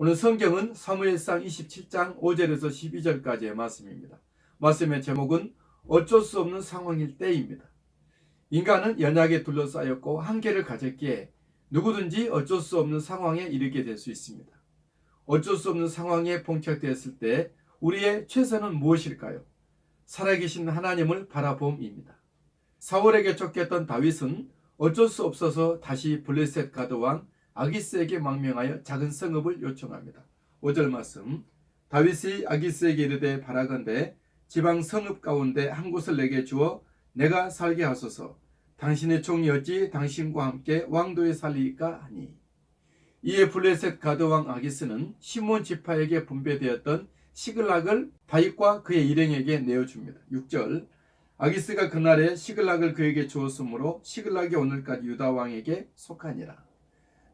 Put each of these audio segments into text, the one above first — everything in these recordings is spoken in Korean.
오늘 성경은 사무엘상 27장 5절에서 12절까지의 말씀입니다. 말씀의 제목은 어쩔 수 없는 상황일 때입니다. 인간은 연약에 둘러싸였고 한계를 가졌기에 누구든지 어쩔 수 없는 상황에 이르게 될 수 있습니다. 어쩔 수 없는 상황에 봉착되었을 때 우리의 최선은 무엇일까요? 살아계신 하나님을 바라봄입니다. 사울에게 쫓겼던 다윗은 어쩔 수 없어서 다시 블레셋 가드 왕 아기스에게 망명하여 작은 성읍을 요청합니다. 5절 말씀 다윗이 아기스에게 이르되 바라건대 지방 성읍 가운데 한 곳을 내게 주어 내가 살게 하소서 당신의 종이 어찌 당신과 함께 왕도에 살리까 하니 이에 블레셋 가드 왕 아기스는 시몬 지파에게 분배되었던 시글락을 다윗과 그의 일행에게 내어줍니다. 6절 아기스가 그날에 시글락을 그에게 주었으므로 시글락이 오늘까지 유다 왕에게 속하니라.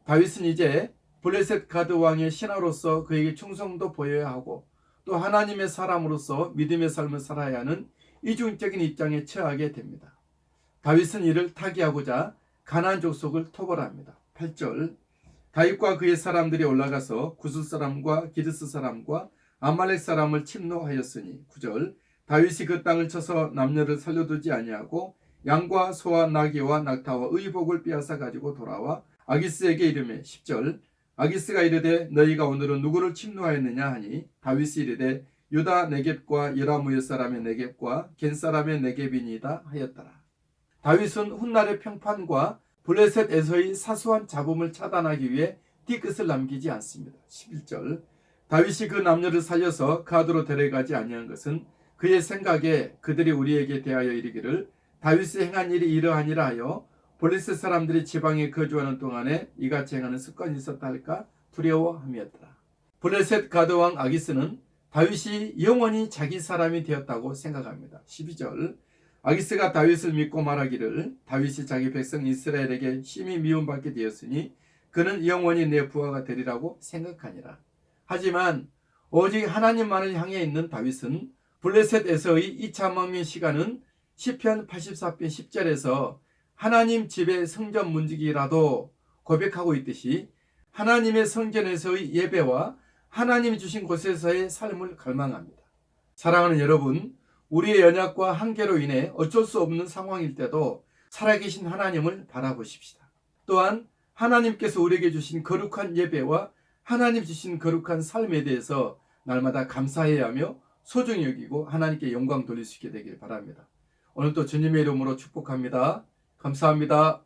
다윗은 이제 블레셋 가드 왕의 신하로서 그에게 충성도 보여야 하고 또 하나님의 사람으로서 믿음의 삶을 살아야 하는 이중적인 입장에 처하게 됩니다. 다윗은 이를 타개하고자 가나안 족속을 토벌합니다. 8절 다윗과 그의 사람들이 올라가서 구스 사람과 기드스 사람과 아말렉 사람을 침노하였으니 9절 다윗이 그 땅을 쳐서 남녀를 살려두지 아니하고 양과 소와 나귀와 낙타와 의복을 빼앗아 가지고 돌아와 아기스에게 이르매 10절 아기스가 이르되 너희가 오늘은 누구를 침노하였느냐 하니 다윗이 이르되 유다 네겝과 여라무의 사람의 네겝과 겐 사람의 네겝이니이다 하였더라. 다윗은 훗날의 평판과 블레셋에서의 사소한 잡음을 차단하기 위해 뒤끝을 남기지 않습니다. 11절 다윗이 그 남녀를 살려서 가드로 데려가지 아니한 것은 그의 생각에 그들이 우리에게 대하여 이르기를 다윗이 행한 일이 이러하니라 하여 블레셋 사람들이 지방에 거주하는 동안에 이같이 행하는 습관이 있었다 할까 두려워함이었더라. 블레셋 가드왕 아기스는 다윗이 영원히 자기 사람이 되었다고 생각합니다. 12절 아기스가 다윗을 믿고 말하기를 다윗이 자기 백성 이스라엘에게 심히 미움받게 되었으니 그는 영원히 내 부하가 되리라고 생각하니라. 하지만 오직 하나님만을 향해 있는 다윗은 블레셋에서의 2차 망명 시간은 시편 84편 10절에서 하나님 집의 성전 문지기라도 고백하고 있듯이 하나님의 성전에서의 예배와 하나님이 주신 곳에서의 삶을 갈망합니다. 사랑하는 여러분, 우리의 연약과 한계로 인해 어쩔 수 없는 상황일 때도 살아계신 하나님을 바라보십시다. 또한 하나님께서 우리에게 주신 거룩한 예배와 하나님 주신 거룩한 삶에 대해서 날마다 감사해야 하며 소중히 여기고 하나님께 영광 돌릴 수 있게 되길 바랍니다. 오늘도 주님의 이름으로 축복합니다. 감사합니다.